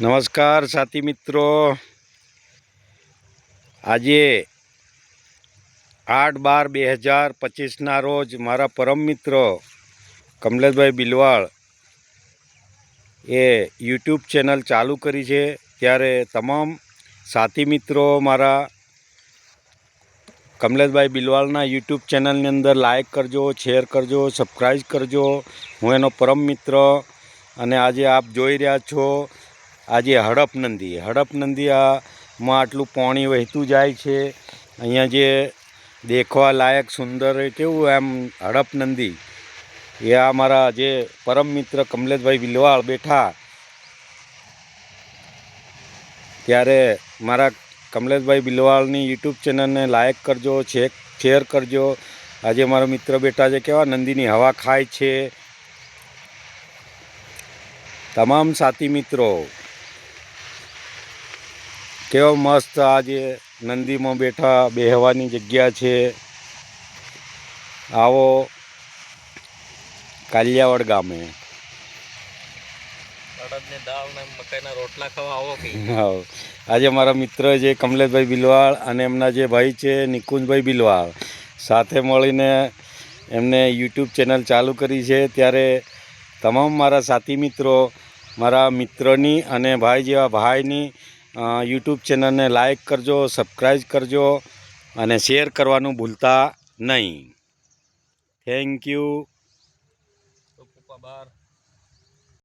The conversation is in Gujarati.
નમસ્કાર સાથી મિત્રો. આજે આઠ બાર બે હજાર પચીસના રોજ મારા પરમ મિત્ર કમલેશભાઈ બિલવાળ એ યુટ્યુબ ચેનલ ચાલુ કરી છે. ત્યારે તમામ સાથી મિત્રો મારા કમલેશભાઈ બિલવાળના યુટ્યુબ ચેનલની અંદર લાઇક કરજો, શેર કરજો, સબસ્ક્રાઈબ કરજો. હું એનો પરમ મિત્ર અને આજે આપ જોઈ રહ્યા છો આજે હડપ નંદી. હડપ નંદી આમાં આટલું પાણી વહેતું જાય છે. અહીંયા જે દેખવા લાયક સુંદર કેવું એમ હડપ નંદી. એ આ મારા જે પરમ મિત્ર કમલેશભાઈ વિલવાળ બેઠા. ત્યારે મારા કમલેશભાઈ બિલવાળની યુટ્યુબ ચેનલને લાયક કરજો ચેક શેર કરજો. આજે મારો મિત્ર બેઠા છે, કેવા નંદીની હવા ખાય છે. તમામ સાથી મિત્રો કેવો મસ્ત આજે નંદીમાં બેઠા બેહવાની જગ્યા છે. આવો કાલિયાવાડ ગામે. આજે મારા મિત્ર છે કમલેશભાઈ બિલવાળ અને એમના જે ભાઈ છે નિકુંજભાઈ બિલવાળ સાથે મળીને એમને યુટ્યુબ ચેનલ ચાલુ કરી છે. ત્યારે તમામ મારા સાથી મિત્રો મારા મિત્રની અને ભાઈ જેવા ભાઈની યુટ્યુબ ચેનલને લાઇક કરજો સબસ્ક્રાઈબ કરજો અને શેર કરવાનું ભૂલતા નહીં. Thank you bar